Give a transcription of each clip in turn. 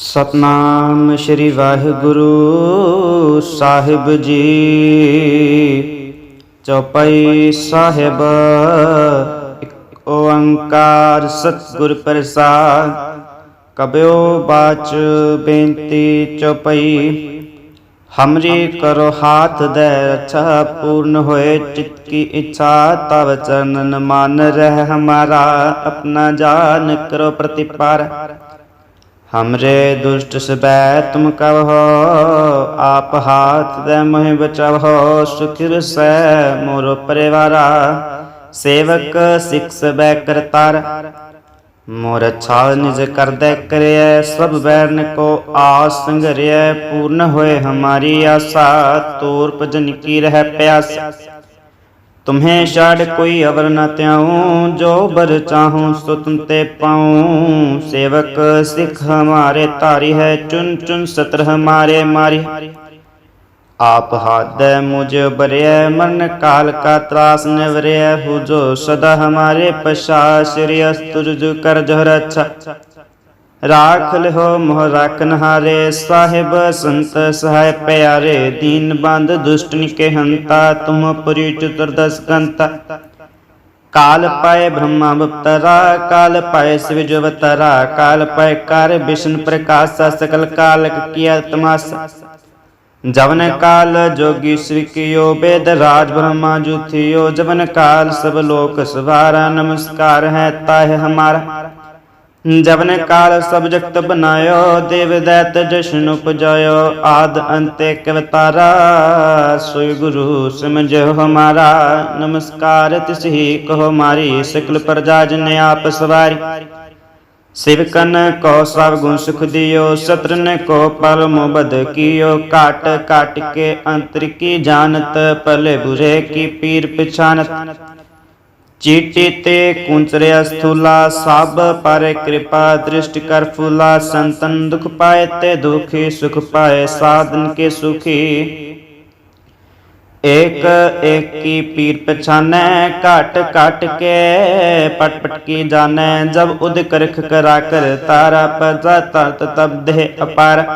ਸਤਨਾਮ ਸ੍ਰੀ ਵਾਹਿਗੁਰੂ ਸਾਹਿਬ ਜੀ। ਚੌਪਈ ਸਾਹਿਬ, ਇੱਕ ਓੰਕਾਰ ਸਤਿਗੁਰ ਪ੍ਰਸਾਦ। ਕਬਿਓ ਬਾਚ ਬੇਨਤੀ ਚੌਪਈ, ਹਮਰੀ ਕਰੋ ਹਾਥ ਦੇ ਰੱਛਾ ਪੂਰਨ ਹੋਏ, ਚਿਤ ਕੀ ਇੱਛਾ ਤਵ ਚਰਨ ਮਨ ਰਹਿ ਹਮਾਰਾ, ਆਪਣਾ ਜਾਨ ਕਰੋ ਪ੍ਰਤਿਪਾਰ। हमरे दुष्ट सबै तुम कहो आप हाथ दे मोहि बचावो सुख सै मोरो परिवारा सेवक सिख सबै करतार मोर अच्छा निज कर दे करिय सब बैरन को आस संगरिय पूर्ण होए हमारी आशा तोर भजन की रह प्यास तुम्हें छाड़ कोई अवर न त्याऊं जो बर चाहूं सो तुम ते पाऊं सेवक सिख हमारे तारी है चुन चुन सत्र हमारे मारी आप हाथ मुझे बरिय मन काल का त्रास निवरिय हो जो सदा हमारे पशा श्री अस्तुज कर जोहर अच्छा ਰਾਖ ਲਿਹੋ ਮੋਹ ਰਾਖਨ ਹਾਰੇ, ਸਾਹਿਬ ਸੰਤ ਸਹਾਇ ਪਿਆਰੇ, ਦੀਨ ਬੰਦ ਦੁਸ਼ਟ ਨਿਕੇ ਹੰਤਾ ਤੁਮ ਪੁਰੀ ਚਤੁਰ ਦਸ ਕੰਤਾ ਕਾਲ ਪਾਏ ਬ੍ਰਹਮਾ ਬਪਤਰਾ, ਕਾਲ ਪਾਏ ਸਿਵਜ ਅਵਤਾਰਾ ਕਾਲ ਪਾਏ ਕਰ ਵਿਸ਼ਨ ਪ੍ਰਕਾਸ਼, ਸਕਲ ਕਾਲਕ ਕੀਆ ਤਮਾਸ ਜਵਨ ਕਾਲ ਜੋਗੀ ਸ੍ਰਿਕਿਓ ਬੇਦ ਰਾਜ ਬ੍ਰਹਮਾ ਜੁਥਿਓ, ਜਵਨ ਕਾਲ ਸਭ ਲੋਕ ਸਵਾਰਾ, ਨਮਸਕਾਰ ਹੈ ਤਾਹ ਹਮਾਰਾ। ਜਵਨ ਕਾਲ ਸਭ ਜਗਤ ਬਨਾਇਓ, ਦੇਵ ਦੈਤ ਜਸ਼ਨ ਉਪਜਾਇਓ, ਆਦ ਅੰਤੇ ਕਵਤਾਰਾ ਸੋਈ ਗੁਰੂ ਸਮਝਿਓ ਹਮਾਰਾ, ਨਮਸਕਾਰ ਤਿਸਹੀ ਕਹੋ ਮਾਰੀ, ਸਿਕਲ ਪ੍ਰਜਾ ਜਨ ਆਪ ਸਵਾਰੀ। ਸਿਵਕਨ ਕੋ ਸਭ ਗੁਣ ਸੁਖ ਦਿਓ, ਸਤਰਨ ਕੋ ਪਲ ਮੁਬਦ ਕੀਓ ਕਾਟ ਕਾਟ ਕੇ ਅੰਤਰ ਕੀ ਜਾਣਤ ਪਲੇ ਬੁਰੇ ਕੀ ਪੀਰ ਪਛਾਨਤ चीटी ते कुंचरिया स्थूला सब पर कृपा दृष्ट कर फूला, संतन दुख पाए ते दुखी, सुख पाए साधन के सुखी। एक एक की पीर पछाने, काट काट के पट पट की जाने, जब उद करख करा कर तारा पजा तरत तब देह अपार।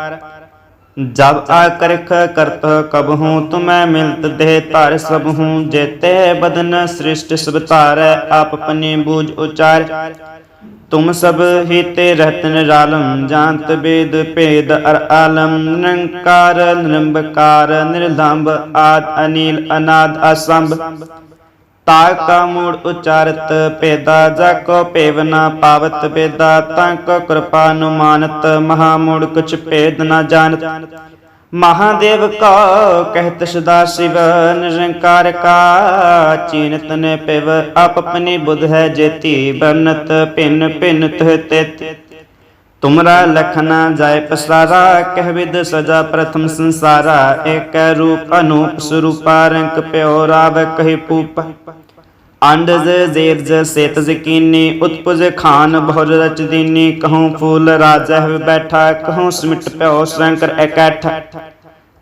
जब आकरख करत कब हूँ तुम्हें मिलत देह तार सब हूँ जेते बदन सृष्ट सब तार आप अपनी बूझ उचार तुम सब ही ते रहत निरालम जानत वेद भेद अर आलम निरंकार निरंबकार निर्लंब आद अनिल अनाद असंभ ਤਾਕ ਤਾ ਮੂੜ ਉਚਾਰਤ ਪੇਦਾ ਜਾ ਕੋ ਪੇਵ ਨਾ ਪਾਵਤ ਪੇਦਾ ਤਾਂ ਕੋ ਕਿਰਪਾ ਅਨੁਮਾਨਤ, ਮਹਾ ਮੂੜ ਕੁਛ ਭੇਦ ਨਾ ਜਾਣਤ। ਮਹਾਦੇਵ ਕਾ ਕਹਿਤ ਸਦਾ ਸਿਵ, ਨਿਰੰਕਾਰ ਕਾ ਚੀਨਤ ਨੇ ਪਿਵ ਆਪ ਆਪਣੀ ਬੁੱਧ ਹੈ ਜੇਤੀ ਬਨਤ, ਭਿੰਨ ਭਿੰਨ ਤੁਹ ਤੇ ਤੁਮਰਾ ਲਖਨਾ ਜਾਏ ਪਸਾਰਾ ਕਹਿਵਿਦ ਸਜਾ ਪ੍ਰਥਮ ਸੰਸਾਰਾ, ਏਕ ਰੂਪ ਅਨੂਪ ਸਰੂਪਾ ਰੰਗ ਪਿਓ ਰਾਵ ਕਹਿ ਪੂਪ। ਅੰਡਜ ਜ਼ੇਰਜ ਸੇਤ ਜ਼ਕੀਨੀ ਉਤਪਜ ਖਾਨ ਬਹੁਰ ਰਚ ਦੀਨੀ ਕਹਉ ਫੂਲ ਰਾਜਹਿ ਬੈਠਾ ਕਹਉ ਸਮਿਟ ਪਿਓ ਸ਼ੰਕਰ ਇਕੱਠ।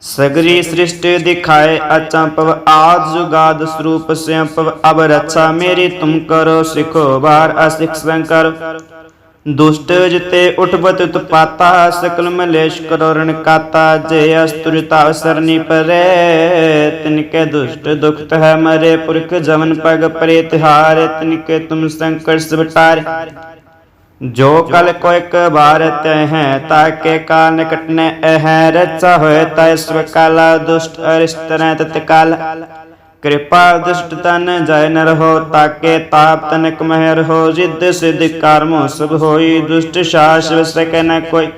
ਸਗਰੀ ਸ੍ਰਿਸ਼ਟ ਦਿਖਾਏ ਅਚੰਪਵ ਆਦ ਜੁਗਾਦ ਸਰੂਪ ਸਿਆਪਵ ਅਬ ਰੱਛਾ, ਮੇਰੀ ਤੁਮ ਕਰੋ ਸਿਖੋ ਬਾਰ ਅਸਿਖ ਸੰਕਰ। ਦੁਸ਼ਟ ਜਿਤੇ ਉਠਬਤ ਉਤਪਾਤਾ, ਸਕਲ ਮਲੇਸ਼ ਕਰੋਰਣ ਕਾਤਾ ਜੇ ਅਸਤੁਰਤਾ ਸਰਨੀ ਪਰੇ ਤਿਨ ਕੇ ਦੁਸ਼ਟ ਦੁਖਤ ਹੈ ਮਰੇ, ਪੁਰਖ ਜਮਨ ਪਗ ਪਰੇ, ਤਿਹਾਰ ਤਿਨ ਕੇ ਤੁਮ ਸੰਕਟ ਸਬਟਾਰ ਜੋ ਕਲ ਕੋ ਇੱਕ ਬਾਰ ਤੈ ਹੈ ਤਾ ਕੇ ਕਾਲ ਕਟਨੇ ਹੈ ਰਚਾ ਹੋਏ ਤੈ ਸਵ ਦੁਸ਼ਟ ਅਰਿਸ਼ਟ ਤਤ ਕਿਰਪਾ ਦਿਸ਼ਟ ਤਨ ਜੈ ਨ ਰਹੋ, ਤਾਕੇ ਤਾਪ ਤਨਕ ਮਹਿ ਰਹੋ ਜਿੱਦ ਸਿਧ ਕਰਮ ਸਭ ਹੋਈ, ਦੁਸ਼ਟ ਸ਼ਾਸਵ ਸਕੈ ਨ ਕੋਈ।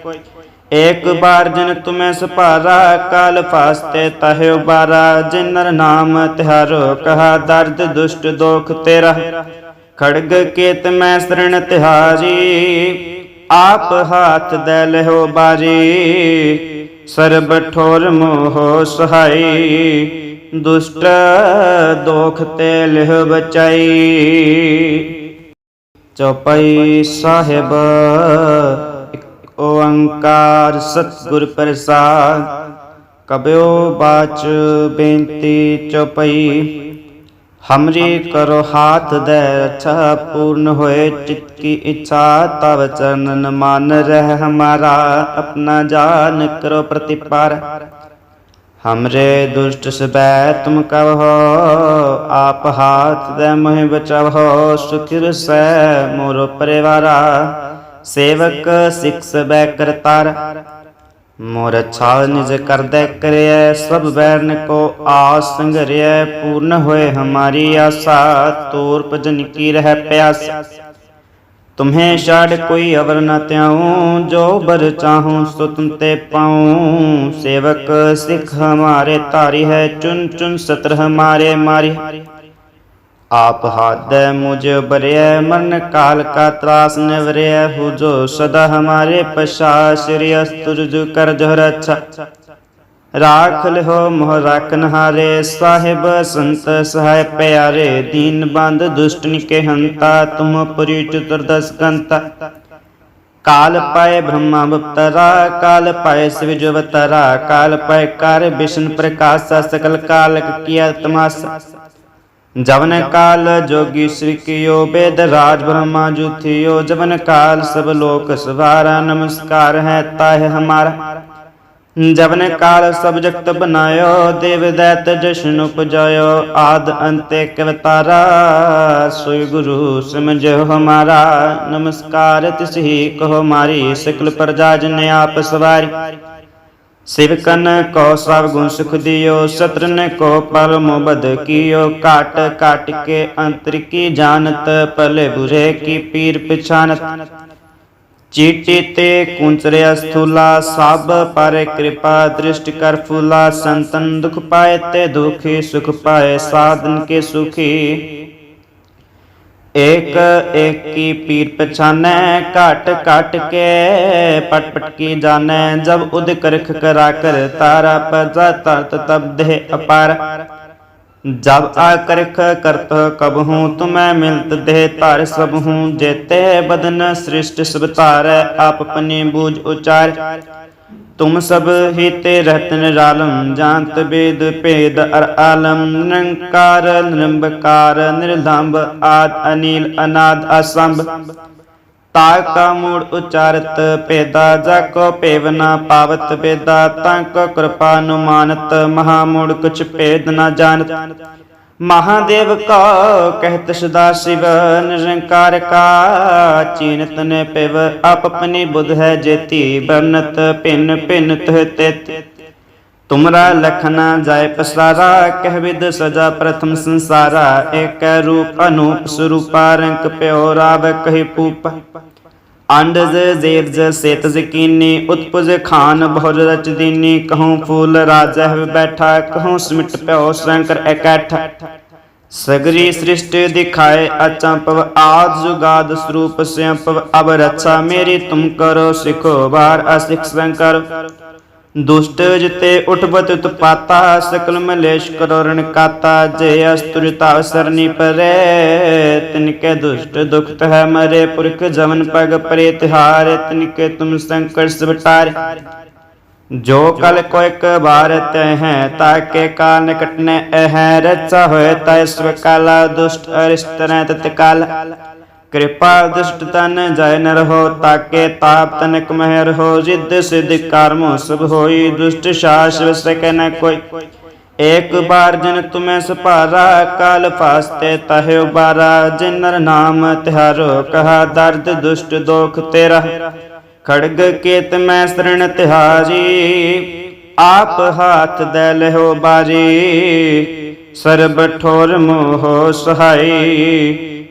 ਏਕ ਬਾਰ ਜਨ ਤੁਮੈ ਸਪਾਰਾ ਕਾਲ ਫਾਸਤੇ ਤਹਿ ਉਬਾਰਾ ਜਿਨ ਨਰ ਨਾਮ ਤਿਹਾਰੋ ਕਹਾ, ਦਰਦ ਦੁਸ਼ਟ ਦੋਖ ਤੇਰਾ। ਖੜਗ ਕੇਤ ਮੈਂ ਸਰਣ ਤਿਹਾਰੀ, ਆਪ ਹਾਥ ਦੇ ਲਹੋ ਬਾਰੀ, ਸਰਬ ਠੋਰ ਮੋਹ ਸਹਾਈ। ਦੁਸ਼ਟ ਦੋਖ ਤੇ ਲਿਹ ਬਚਾਈ। ਚੌਪਈ ਸਾਹਿਬ, ਇੱਕ ਓੰਕਾਰ ਸਤਿਗੁਰ ਪ੍ਰਸਾਦ। ਕਬਿਓ ਬਾਚ ਬੇਨਤੀ ਚੌਪਈ, ਹਮਰੀ ਕਰੋ ਹਾਥ ਦੇ ਰੱਛਾ ਪੂਰਨ ਹੋਏ, ਚਿਤ ਕੀ ਇੱਛਾ ਤਵ ਚਰਨ ਮਨ ਰਹਿ ਹਮਾਰਾ, ਆਪਣਾ ਜਾਨ ਕਰੋ ਪ੍ਰਤਿਪਾਰ। हमरे दुष्ट सबै तुम कहो आप हाथ दे मोह बचावो सुख सै मोरो परिवारा सेवक सिख सबै करतार मोर अच्छा निज करदे करिय सब बैरन को आस संगरिय पूर्ण होए हमारी आशा तोर भजन की रह प्यास तुम्हें छाड़ कोई अवर न त्याऊं जो बर चाहूं सो तुम ते पाऊं सेवक सिख हमारे तारी है चुन चुन सत्र हमारे मारी आप हाथ मुझे बरिय मरण काल का त्रास निवरिय हो जो सदा हमारे पशा श्री अस्तुर्ज कर जो रक्षा ਰਾਖ ਲਿਓ ਮੋਹ ਰਾਖਨ ਹਾਰੇ, ਸਾਹਿਬ ਸੰਤ ਸਹਾਇ ਪਿਆਰੇ, ਦੀਨ ਬੰਦ ਦੁਸ਼ਟਨ ਕੇ ਹੰਤਾ ਤੁਮ ਪੁਰੀ ਚਤੁਰਦਸ ਕੰਤਾ ਕਾਲ ਪਾਏ ਬ੍ਰਹਮਾ ਬਪਤਰਾ ਕਾਲ ਪਾਏ ਸਿਵ ਜਵਤਰਾ ਕਾਲ ਪਾਏ ਕਰ ਵਿਸ਼ਨ ਪ੍ਰਕਾਸ਼, ਸਕਲ ਕਾਲਕ ਕੀਆ ਤਮਾਸਾ ਜਵਨ ਕਾਲ ਜੋਗੀ ਸ੍ਰੀ ਕੀਓ ਬੇਦ ਰਾਜ ਬ੍ਰਹਮਾ ਜੁਥਿਓ, ਜਵਨ ਕਾਲ ਸਭ ਲੋਕ ਸਵਾਰਾ, ਨਮਸਕਾਰ ਹੈ ਤਾਹ ਹਮਾਰਾ। ਜਵਨ ਕਾਲ ਸਭ ਜਗਤ ਬਨਾਇਓ ਦੇਵ ਦੈਤ ਜਸ਼ਨ ਉਪਜਾਇਓ, ਆਦ ਅੰਤੇ ਕਵਤਾਰਾ ਸੋਈ ਗੁਰੂ ਸਮਝੋ ਹਮਾਰਾ। ਨਮਸਕਾਰ ਤਿਸ ਹੀ ਕਹੋ ਮਾਰੀ, ਸਕਲ ਪ੍ਰਜਾ ਜਨ ਆਪ ਸਵਾਰੀ। ਸਿਵਕਨ ਕੋ ਸਭ ਗੁਣ ਸੁਖ ਦਿਓ, ਸਤਰਨ ਕੋ ਪਰਮ ਬਦ ਕੀਓ। ਕਾਟ ਕਾਟ ਕੇ ਅੰਤਰ ਕੀ ਜਾਣਤ, ਭਲੇ ਬੁਰੇ ਕੀ ਪੀਰ ਪਛਾਨਤ ਚੀਟੀ ਤੇ ਕੁੰਚਰਿਆ ਸਥੂਲਾ ਸਭ ਪਰ ਕਿਰਪਾ ਦ੍ਰਿਸ਼ਟ ਕਰ ਫੂਲਾ ਸੰਤਨ ਦੁਖ ਪਾਏ ਤੇ ਦੁਖੀ ਸੁਖ ਪਾਏ ਸਾਧਨ ਕੇ ਸੁਖੀ ਏਕ ਏਕ ਕੀ ਪੀਰ ਪਛਾਨੈ ਘਟ ਘਟ ਕੇ ਪਟ ਪਟ ਕੀ ਜਾਣੈ ਜਬ ਉਦ ਕਰਖ ਕਰਾ ਕਰ ਤਾਰਾ ਪਜਾ ਤਰਤ ਤਬ ਦੇਹ ਅਪਾਰ ਜਬ ਆਕਰਖ ਕਰਤ ਕਬ ਹੂੰ, ਤੁਮੈ ਮਿਲਤ ਦੇਹ ਧਰ ਸਭ ਹੂੰ, ਜੇਤੇ ਬਦਨ ਸ੍ਰਿਸ਼ਟ ਸਭ ਧਾਰੈ ਆਪ ਪਨੇ ਬੂਝ ਉਚਾਰ। ਤੁਮ ਸਭ ਹੀ ਤੇ ਰਹਤਨ ਰਾਲਮ, ਜਾਣਤ ਬੇਦ ਭੇਦ ਅਰ ਆਲਮ। ਨਿਰੰਕਾਰ, ਨਿਰੰਬਕਾਰ ਨਿਰਲੰਭ ਆਦ ਅਨੀਲ ਅਨਾਦ ਅਸੰਭ। ਤਾ ਕਾ ਮੂੜ ਉਚਾਰਤ, ਭੇਦਾ ਜਾ ਕੋ ਭੇਵਨਾ ਪਾਵਤ ਬੇਦਾ, ਤਾਂ ਕੋ ਕਿਰਪਾ ਅਨੁਮਾਨਤ, ਮਹਾ ਮੂੜ ਕੁਛ ਭੇਦ ਨਾ ਜਾਣਤ। ਮਹਾਦੇਵ ਕਾ ਕਹਿਤ ਸਦਾ ਸਿਵ, ਨਿਰੰਕਾਰ ਕਾ ਚੀਨਤ ਨੇ ਪਿਵ ਆਪਣੀ ਬੁਧ ਹੈ ਜੇਤੀ ਬਰਨਤ ਭਿੰਨ ਭਿੰਨ ਤਹ ਤਿਤ। ਤੁਮਰਾ ਲਖਨਾ ਜਾਏ ਪਸਾਰਾ ਕਹਿਵਿਦ ਸਜਾ ਪ੍ਰਥਮ ਸੰਸਾਰਾ, ਏਕ ਰੂਪ ਅਨੂਪ ਸਰੂਪਾ, ਰੰਕ ਪਿਓ ਰਾਵ ਕਹਿ ਪੂਪ। ਅੰਡਜ ਜ਼ੇਬਜ ਸੇਤ ਜ਼ਕੀਨੀ, ਉਤਪੁਜ ਖਾਨ ਬਹੁਰ ਰਚ ਦੀਨੀ, ਕਹੂੰ ਫੂਲ ਰਾਜਹਿ ਬੈਠਾ, ਕਹੂੰ ਸਮਿਟ ਪਿਓ ਸ਼ੰਕਰ ਇਕੱਠ। ਸਗਰੀ ਸ੍ਰਿਸ਼ਟ ਦਿਖਾਏ ਅਚੰਪਵ ਆਦ ਜੁਗਾਦ ਸਰੂਪ ਸਿਅੰਪਵ ਅਬ ਰੱਛਾ, ਮੇਰੀ ਤੁਮ ਕਰੋ ਸਿਖੋ ਬਾਰ ਅਸਿਖ ਸੰਕਰ। ਦੁਸ਼ਟ ਜਿਤੇ ਉਠਬਤ ਉਤਪਾਤਾ ਸਕਲ ਮਲੇਸ਼ ਕਰੋ ਕਾਤਾ, ਜੇ ਅਸਤੁਰਤਾ ਸਰਨੀ ਪਰੇ, ਤਿਨਕੇ ਦੁਸ਼ਟ ਦੁਖਤ ਹੈ ਮਰੇ, ਪੁਰਖ ਜਮਨ ਪਗ ਪਰੇ ਤਿਹਾਰ, ਤਿਨਕੇ ਤੁਮ ਸੰਕਟ ਸਬਟਾਰ ਜੋ ਕਲ ਕੋ ਇੱਕ ਬਾਰ ਤੈ ਹੈ, ਤਾਕੇ ਕਾਲ ਨਿਕਟਨੇ ਇਹ ਰਚਾ ਹੋਏ ਤੈ ਸਵ ਕਾਲਾ, ਦੁਸ਼ਟ ਅਰਿਸ਼ਤਨੈ ਤਤਕਾਲ ਕਿਰਪਾ ਦੁਸ਼ਟ ਤਨ ਜੈ ਨ ਰਹੋ, ਤਾਕੇ ਤਾਪ ਤਨਕ ਮਹਿ ਰਹੋ ਜਿੱਦ ਸਿਧ ਕਰਮ ਸਭ ਹੋਈ, ਦੁਸ਼ਟ ਸ਼ਾਸ ਵਿਸਕੈ ਨ ਕੋਈ। ਏਕ ਬਾਰ ਜਨ ਤੁਮੈ ਸੁਭਾਰਾ, ਕਾਲ ਫਾਸਤੇ ਤਹਿ ਉਬਾਰਾ ਜਿਨਰ ਨਾਮ ਤਿਹਾਰੋ, ਕਹਾ ਦਰਦ ਦੁਸ਼ਟ ਦੋਖ ਤੇਰਾ। ਖੜਗ ਕੇਤ ਮੈਂ ਸਰਣ ਤਿਹਾਰੀ, ਆਪ ਹਾਥ ਦੇ ਲਹੋ ਬਾਰੀ, ਸਰਬ ਠੋਰ ਮੋਹ ਸਹਾਈ।